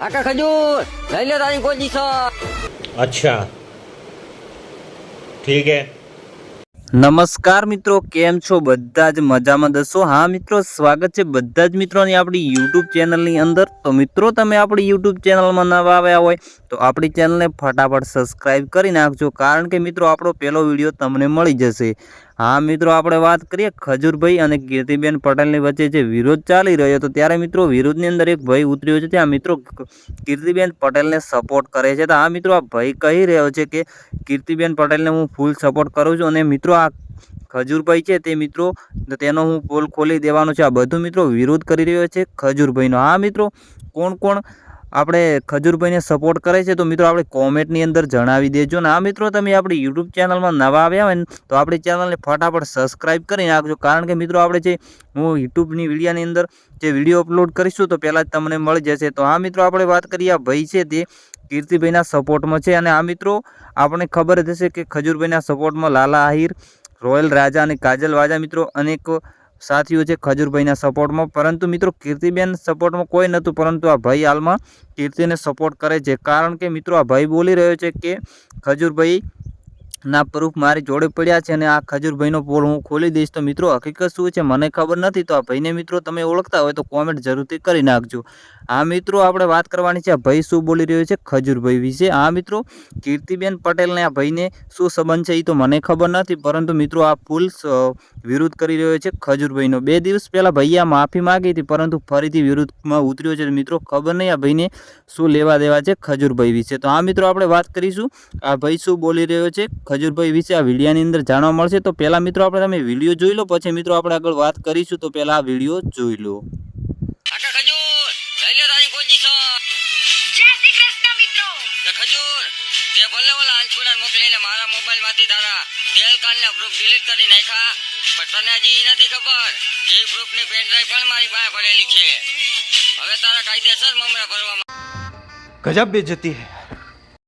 આકા ખજૂર. લઈ લે તારી કોઈ દિશો અચ્છા. ઠીક હે. નમસ્કાર મિત્રો કેમ છો? બધા જ મજામાં દસો. હા મિત્રો સ્વાગત છે બધા જ મિત્રોની આપણી યુટ્યુબ ચેનલની અંદર. તો મિત્રો તમે આપણી યુટ્યુબ ચેનલમાં નવા આવ્યા હોય તો આપણી ચેનલને ફટાફટ સબસ્ક્રાઈબ કરી નાખજો, કારણ કે મિત્રો આપણો પહેલો વીડિયો તમને મળી જશે. હા, મિત્રો, આપણે વાત કરીએ ખજૂરભાઈ અને કીર્તિબેન પટેલની વચ્ચે જે વિરોધ ચાલી રહ્યો હતો, ત્યારે મિત્રો વિરોધની અંદર એક ભાઈ ઉતર્યો છે, ત્યાં મિત્રો કીર્તિબેન પટેલને સપોર્ટ કરે છે. તો આ મિત્રો આ ભાઈ કહી રહ્યો છે કે કીર્તિબેન પટેલને હું ફૂલ સપોર્ટ કરું છું અને મિત્રો આ ખજૂરભાઈ છે તે મિત્રો, તેનો હું પોલ ખોલી દેવાનો છે. આ બધું મિત્રો વિરોધ કરી રહ્યો છે ખજૂરભાઈનો. આ મિત્રો કોણ કોણ આપણે ખજૂરભાઈને સપોર્ટ કરે છે, તો મિત્રો આપણે કોમેન્ટની અંદર જણાવી દેજો. ને આ મિત્રો, તમે આપણી યુટ્યુબ ચેનલમાં નવા આવ્યા હોય ને, તો આપણી ચેનલને ફટાફટ સબસ્ક્રાઈબ કરી નાખજો. કારણ કે મિત્રો, આપણે જે હું યુટ્યુબની વિડીયાની અંદર જે વીડિયો અપલોડ કરીશું, તો પહેલાં જ તમને મળી જશે. તો આ મિત્રો, આપણે વાત કરીએ આ ભાઈ છે તે કીર્તિભાઈના સપોર્ટમાં છે. અને આ મિત્રો, આપણને ખબર જ હશે કે ખજૂરભાઈના સપોર્ટમાં લાલા આહિર, રોયલ રાજા અને કાજલ વાજા મિત્રો અનેક સાથીઓ છે, ખજૂરભાઈના સપોર્ટમાં. પરંતુ મિત્રો, કીર્તિબેન સપોર્ટમાં કોઈ નહોતું, પરંતુ આ ભાઈ હાલમાં કીર્તિને સપોર્ટ કરે છે. કારણ કે મિત્રો, આ ભાઈ બોલી રહ્યો છે કે ખજૂરભાઈ ના પ્રૂફ મારી જોડે પડ્યા છે અને આ ખજૂરભાઈનો પોલ હું ખોલી દઈશ. તો મિત્રો, હકીકત શું છે? મને ખબર નથી. તો આ ભાઈને મિત્રો, તમે ઓળખતા હોય તો કોમેન્ટ જરૂરથી કરી નાખજો. આ મિત્રો, આપણે વાત કરવાની છે આ ભાઈ શું બોલી રહ્યો છે? ખજૂરભાઈ વિશે. આ મિત્રો, કીર્તિબેન પટેલને આ ભાઈને શું સંબંધ છે એ તો મને ખબર નથી, પરંતુ મિત્રો, આ ફૂલ વિરોધ કરી રહ્યો છે ખજૂરભાઈનો. બે દિવસ પહેલાં ભાઈએ માફી માગી હતી, પરંતુ ફરીથી વિરોધમાં ઉતર્યો છે મિત્રો, ખબર નહીં આ ભાઈને શું લેવા દેવા છે ખજૂરભાઈ વિશે. તો આ મિત્રો, આપણે વાત કરીશું. આ ભાઈ શું બોલી રહ્યો છે? ખજૂરભાઈ વિશે આ વિડીયાની અંદર જાણવા મળશે. તો પહેલાં મિત્રો આપણે તમે વીડિયો જોઈ લો પછી મિત્રો આપણે આગળ વાત કરીશું. તો પહેલાં આ વીડિયો જોઈ લો. તને હજી એ નથી ખબર કે એ પ્રૂફની પેન ડ્રાઈવ પણ મારી પાસે પડેલી છે. હવે તારા કાયદેસર મમરા ભરવામાં ગજબ બેજતી હૈ.